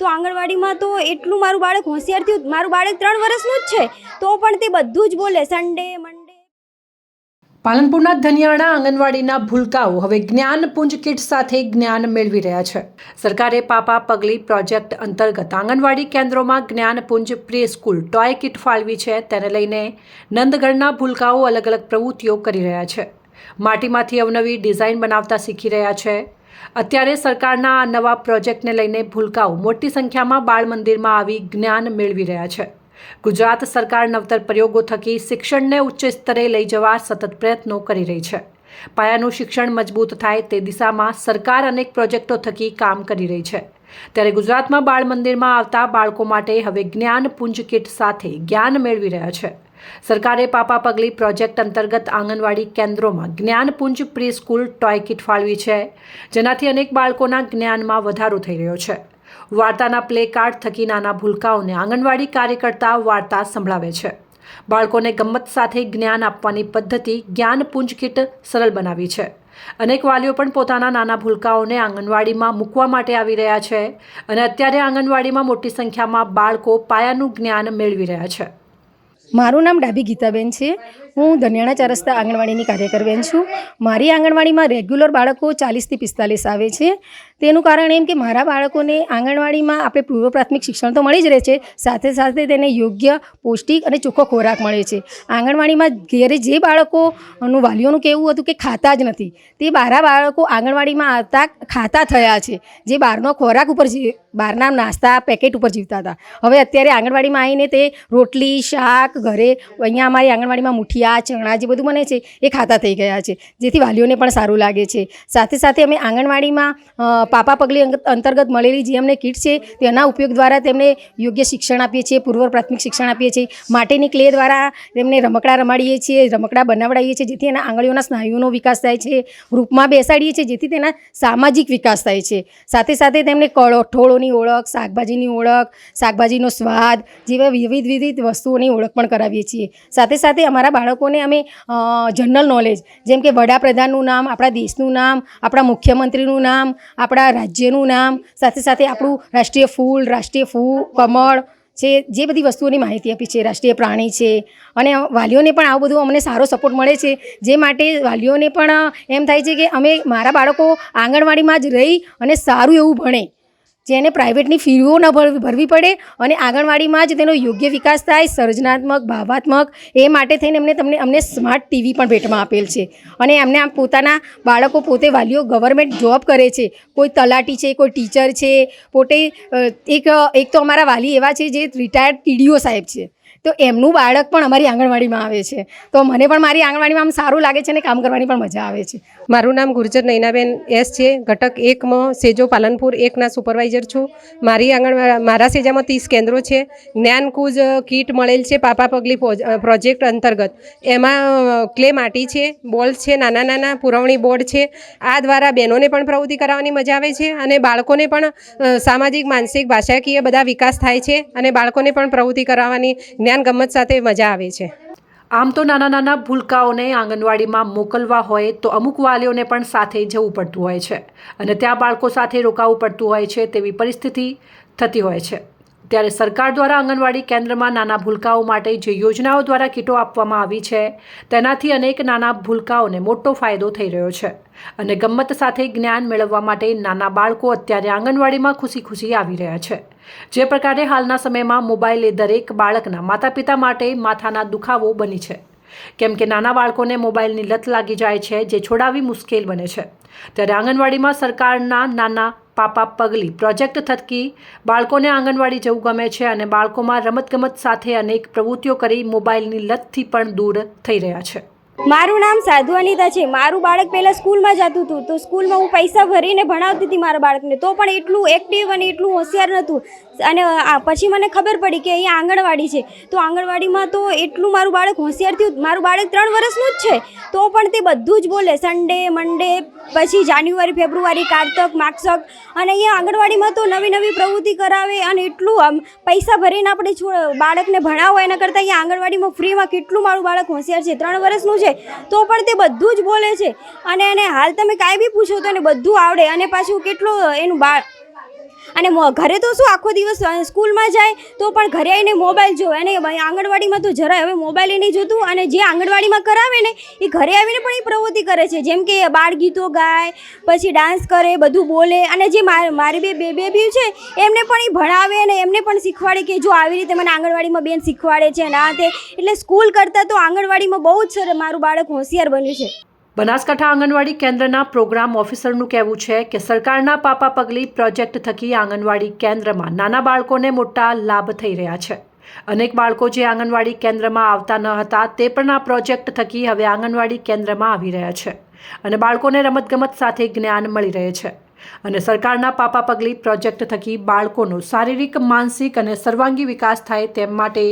તો આંગણવાડીમાં તો એટલું મારું બાળક હોશિયાર થયું. મારું બાળક ત્રણ વર્ષનું જ છે. તો પણ તે બધું જ બોલે. સન્ડે મંડે પાલનપુરના ધનિયાણા આંગણવાડીના ભૂલકાઓ હવે જ્ઞાનપુંજ કિટ સાથે જ્ઞાન મેળવી રહ્યા છે. સરકારે પાપા પગલી પ્રોજેક્ટ અંતર્ગત આંગણવાડી કેન્દ્રોમાં Gyanpunj pre school toy kit ફાળવી છે. તેને લઈને નંદગઢના ભૂલકાઓ અલગ અલગ પ્રવૃત્તિઓ કરી રહ્યા છે. માટીમાંથી અવનવી ડિઝાઇન બનાવતા શીખી રહ્યા છે. અત્યારે સરકારના આ નવા પ્રોજેક્ટને લઈને ભૂલકાઓ. મોટી સંખ્યામાં બાળ મંદિરમાં આવી જ્ઞાન મેળવી રહ્યા છે. ગુજરાત સરકાર નવતર પ્રયોગો થકી શિક્ષણને ઉચ્ચ સ્તરે લઈ જવા સતત પ્રયત્નો કરી રહી છે. પાયાનું શિક્ષણ મજબૂત થાય તે દિશામાં સરકાર અનેક પ્રોજેક્ટો થકી કામ કરી રહી છે. ત્યારે ગુજરાતમાં બાળ મંદિરમાં આવતા બાળકો માટે હવે જ્ઞાન પુંજ કિટ સાથે જ્ઞાન મેળવી રહ્યા છે. સરકારે પાપા પગલી પ્રોજેક્ટ અંતર્ગત આંગણવાડી કેન્દ્રોમાં Gyanpunj pre school toy kit ફાળવી છે. જેનાથી અનેક બાળકોના જ્ઞાનમાં વધારો થઈ રહ્યો છે. વાર્તાના પ્લે કાર્ડ થકી નાના ભૂલકાઓને આંગણવાડી કાર્યકર્તા વાર્તા સંભળાવે છે. બાળકોને ગમ્મત સાથે જ્ઞાન આપવાની પદ્ધતિ જ્ઞાનપુંજ કિટ સરળ બનાવી છે. અનેક વાલીઓ પણ પોતાના નાના ભૂલકાઓને આંગણવાડીમાં મૂકવા માટે આવી રહ્યા છે અને અત્યારે આંગણવાડીમાં મોટી સંખ્યામાં બાળકો પાયાનું જ્ઞાન મેળવી રહ્યા છે. મારું નામ ડાભી ગીતાબેન છે હું ધનિયાણા ચાર રસ્તા આંગણવાડીની કાર્યકર બેન છું. મારી આંગણવાડીમાં રેગ્યુલર બાળકો ચાલીસથી પિસ્તાલીસ આવે છે. તેનું કારણ એમ કે મારા બાળકોને આંગણવાડીમાં આપણે પૂર્વ પ્રાથમિક શિક્ષણ તો મળી જ રહે છે. સાથે સાથે તેને યોગ્ય પૌષ્ટિક અને ચોખ્ખો ખોરાક મળે છે. આંગણવાડીમાં ઘેરે જે બાળકોનું વાલીઓનું કહેવું હતું કે ખાતા જ નથી, તે બારા બાળકો આંગણવાડીમાં આવતા ખાતા થયા છે. જે બહારનો ખોરાક ઉપર જીવ બહારના નાસ્તા, પેકેટ ઉપર જીવતા હતા. હવે અત્યારે આંગણવાડીમાં આવીને તે રોટલી, શાક, ઘરે, અહીંયા અમારી આંગણવાડીમાં મુઠિયા ચણા જે બધું બને છે, એ ખાતા થઈ ગયા છે. જેથી વાલીઓને પણ સારું લાગે છે. સાથે સાથે અમે આંગણવાડીમાં પાપા પગલી અંતર્ગત મળેલી જે અમને કીટ છે, તેના ઉપયોગ દ્વારા તેમને યોગ્ય શિક્ષણ આપીએ છીએ પૂર્વ પ્રાથમિક શિક્ષણ આપીએ છીએ. માટીની ક્લે દ્વારા તેમને રમકડા રમાડીએ છીએ, રમકડા બનાવડાવીએ છીએ, જેથી એના આંગળીઓના સ્નાયુનો વિકાસ થાય છે. ગ્રુપમાં બેસાડીએ છીએ, જેથી તેના સામાજિક વિકાસ થાય છે. સાથે સાથે તેમને કઠોળોની ઓળખ, શાકભાજીની ઓળખ, શાકભાજીનો સ્વાદ જેવા વિવિધ વિવિધ વસ્તુઓની ઓળખ પણ કરાવીએ છીએ. સાથે સાથે અમારા બાળકોને અમે જનરલ નોલેજ. જેમ કે વડાપ્રધાનનું નામ, આપણા દેશનું નામ, આપણા મુખ્યમંત્રીનું નામ, આપણા રાજ્યનું નામ, સાથે સાથે આપણું રાષ્ટ્રીય ફૂલ રાષ્ટ્રીય ફૂલ કમળ છે, જે બધી વસ્તુઓની માહિતી આપી છે, રાષ્ટ્રીય પ્રાણી છે. અને વાલીઓને પણ આવું બધું અમને સારો સપોર્ટ મળે છે. જે માટે વાલીઓને પણ એમ થાય છે કે અમે મારા બાળકો આંગણવાડીમાં જ રહી અને સારું એવું ભણે. જેને પ્રાઇવેટની ફીઓ ન ભર- ભરવી પડે અને આંગણવાડીમાં જ તેનો યોગ્ય વિકાસ થાય, સર્જનાત્મક, ભાવાત્મક, એ માટે થઈને એમને તમને, અમને સ્માર્ટ ટીવી પણ ભેટમાં આપેલ છે. અને એમને આમ પોતાના બાળકો પોતે વાલીઓ ગવર્મેન્ટ જોબ કરે છે. કોઈ તલાટી છે, કોઈ ટીચર છે, પોતે એક એક તો અમારા વાલી એવા છે જે રિટાયર્ડ ટીડીઓ સાહેબ છે. તો એમનું બાળક પણ અમારી આંગણવાડીમાં આવે છે. તો મને પણ મારી આંગણવાડીમાં આમ સારું લાગે છે અને કામ કરવાની પણ મજા આવે છે. મારું નામ ગુર્જર નૈનાબેન એસ છે. ઘટક એકમાં સેજો પાલનપુર એકના સુપરવાઇઝર છું. મારી આંગણવાડી મારા સેજામાં ત્રીસ કેન્દ્રો છે. જ્ઞાનકૂજ કીટ મળેલ છે પાપા પગલી પ્રોજેક્ટ અંતર્ગત. એમાં ક્લે માટી છે, બોલ છે, નાના નાના પુરવણી બોર્ડ છે. આ દ્વારા બહેનોને પણ પ્રવૃત્તિ કરાવવાની મજા આવે છે અને બાળકોને પણ સામાજિક, માનસિક, ભાષાકીય બધા વિકાસ થાય છે અને બાળકોને પણ પ્રવૃત્તિ કરાવવાની જ્ઞાન ગમત સાથે મજા આવે છે. આમ તો નાના નાના ભૂલકાઓને આંગણવાડીમાં મોકલવા હોય તો અમુક વાલીઓને પણ સાથે જવું પડતું હોય છે. અને ત્યાં બાળકો સાથે રોકાવું પડતું હોય છે તેવી પરિસ્થિતિ થતી હોય છે. ત્યારે સરકાર દ્વારા આંગણવાડી કેન્દ્રમાં નાના ભૂલકાઓ માટે જે યોજનાઓ દ્વારા કીટો આપવામાં આવી છે, તેનાથી અનેક નાના ભૂલકાઓને મોટો ફાયદો થઈ રહ્યો છે અને ગમ્મત સાથે જ્ઞાન મેળવવા માટે નાના બાળકો અત્યારે આંગણવાડીમાં ખુશી ખુશી આવી રહ્યા છે. જે પ્રકારે હાલના સમયમાં મોબાઈલ એ દરેક બાળકના માતા પિતા માટે માથાના દુખાવો બની છે. કેમ કે નાના બાળકોને મોબાઈલની લત લાગી જાય છે, જે છોડાવી મુશ્કેલ બને છે. ત્યારે આંગણવાડીમાં સરકારના નાના પાપા પગલી. પ્રોજેક્ટ થકી બાળકોને આંગણવાડી જવું ગમે છે અને બાળકોમાં રમતગમત સાથે અનેક પ્રવૃત્તિઓ કરી મોબાઈલની લતથી પણ દૂર થઈ રહ્યા છે. મારું નામ સાધુ અનિતા છે. મારું બાળક પહેલાં સ્કૂલમાં જતું હતું. તો સ્કૂલમાં હું પૈસા ભરીને ભણાવતી હતી મારા બાળકને. તો પણ એટલું એક્ટિવ અને એટલું હોશિયાર નહોતું. અને પછી મને ખબર પડી કે અહીંયા આંગણવાડી છે. તો આંગણવાડીમાં તો એટલું મારું બાળક હોશિયાર થયું. મારું બાળક ત્રણ વર્ષનું જ છે. તો પણ તે બધું જ બોલે. સન્ડે મંડે પછી જાન્યુઆરી ફેબ્રુઆરી કારતક માગસક અને અહીંયા આંગણવાડીમાં તો નવી નવી પ્રવૃત્તિ કરાવે અને એટલું આમ પૈસા ભરીને આપણે બાળકને ભણાવો એના કરતાં અહીંયા આંગણવાડીમાં ફ્રીમાં કેટલું મારું બાળક હોશિયાર છે. ત્રણ વર્ષનું છે. તો પણ તે બધું જ બોલે છે. અને એને હાલ તમે કાંઈ બી પૂછો તો એને બધું આવડે. અને પાછું કેટલું એનું બાળ અને ઘરે તો શું આખો દિવસ સ્કૂલમાં જાય, તો પણ ઘરે આવીને મોબાઈલ જોવે અને આંગણવાડીમાં તો જરાય હવે મોબાઈલ નહીં જોતું. અને જે આંગણવાડીમાં કરાવે ને, એ ઘરે આવીને પણ એ પ્રવૃત્તિ કરે છે. જેમ કે બાળ ગીતો ગાય, પછી ડાન્સ કરે, બધું બોલે. અને જે માર- બે બે બેબી છે, એમને પણ એ ભણાવે અને એમને પણ શીખવાડે કે જો આવી રીતે મને આંગણવાડીમાં બેન શીખવાડે છે, ના તે. એટલે સ્કૂલ કરતાં તો આંગણવાડીમાં બહુ જ સર મારું બાળક હોશિયાર બન્યું છે. બનાસકાંઠા આંગણવાડી કેન્દ્રના પ્રોગ્રામ ઓફિસરનું કહેવું છે કે સરકારના પાપા પગલી પ્રોજેક્ટ થકી આંગણવાડી કેન્દ્રમાં નાના બાળકોને મોટા લાભ થઈ રહ્યા છે. અનેક બાળકો જે આંગણવાડી કેન્દ્રમાં આવતા ન હતા તે પણ આ પ્રોજેક્ટ થકી હવે આંગણવાડી કેન્દ્રમાં આવી રહ્યા છે અને બાળકોને રમતગમત સાથે જ્ઞાન મળી રહે છે. અને સરકારના પાપા પગલી પ્રોજેક્ટ થકી બાળકોનો શારીરિક, માનસિક અને સર્વાંગી વિકાસ થાય તેમ માટે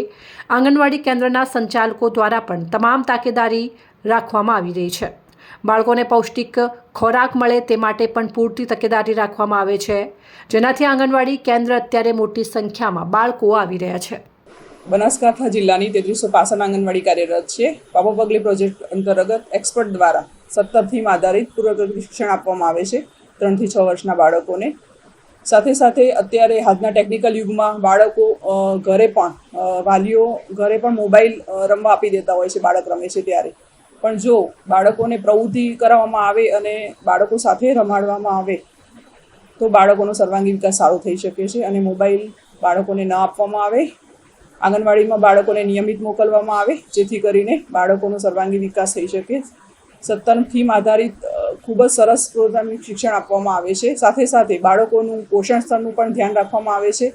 આંગણવાડી કેન્દ્રના સંચાલકો દ્વારા પણ તમામ તાકેદારી રાખવામાં આવી રહી છે. બાળકોને પૌષ્ટિક ખોરાક મળે તે માટે પણ પૂરતી તકેદારી રાખવામાં આવે છે. જેનાથી આંગણવાડી કેન્દ્ર અત્યારે મોટી સંખ્યામાં બાળકો આવી રહ્યા છે. બનાસકાંઠા જિલ્લાની તેત્રીસો પાસઠ આંગણવાડી કાર્યરત છે. પાપો પગલી પ્રોજેક્ટ અંતર્ગત એક્સપર્ટ દ્વારા સત્તર થીમ આધારિત પૂર્વગ્રહ શિક્ષણ આપવામાં આવે છે ત્રણથી છ વર્ષના બાળકોને. સાથે સાથે અત્યારે હાલના ટેકનિકલ યુગમાં બાળકો ઘરે પણ વાલીઓ ઘરે પણ મોબાઈલ રમવા આપી દેતા હોય છે, બાળક રમે છે ત્યારે. પણ જો બાળકોને પ્રવૃત્તિ કરાવવામાં આવે અને બાળકો સાથે રમાડવામાં આવે, તો બાળકોનો સર્વાંગી વિકાસ સારો થઈ શકે છે અને મોબાઈલ બાળકોને ન આપવામાં આવે. આંગણવાડીમાં બાળકોને નિયમિત મોકલવામાં આવે, જેથી કરીને બાળકોનો સર્વાંગી વિકાસ થઈ શકે. સત્તર થીમ આધારિત ખૂબ જ સરસ પ્રોગ્રામિક શિક્ષણ આપવામાં આવે છે. સાથે સાથે બાળકોનું પોષણ સ્તરનું પણ ધ્યાન રાખવામાં આવે છે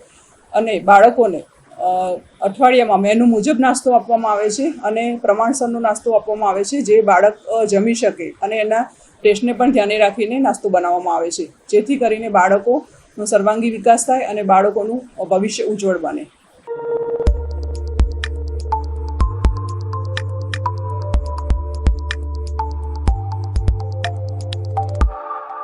અને બાળકોને અઠવાડિયામાં મેનુ મુજબ નાસ્તો આપવામાં આવે છે અને પ્રમાણસરનો નાસ્તો આપવામાં આવે છે જે બાળક જમી શકે અને એના ટેસ્ટને પણ ધ્યાને રાખીને નાસ્તો બનાવવામાં આવે છે. જેથી કરીને બાળકોનો સર્વાંગી વિકાસ થાય અને બાળકોનું ભવિષ્ય ઉજ્જવળ બને.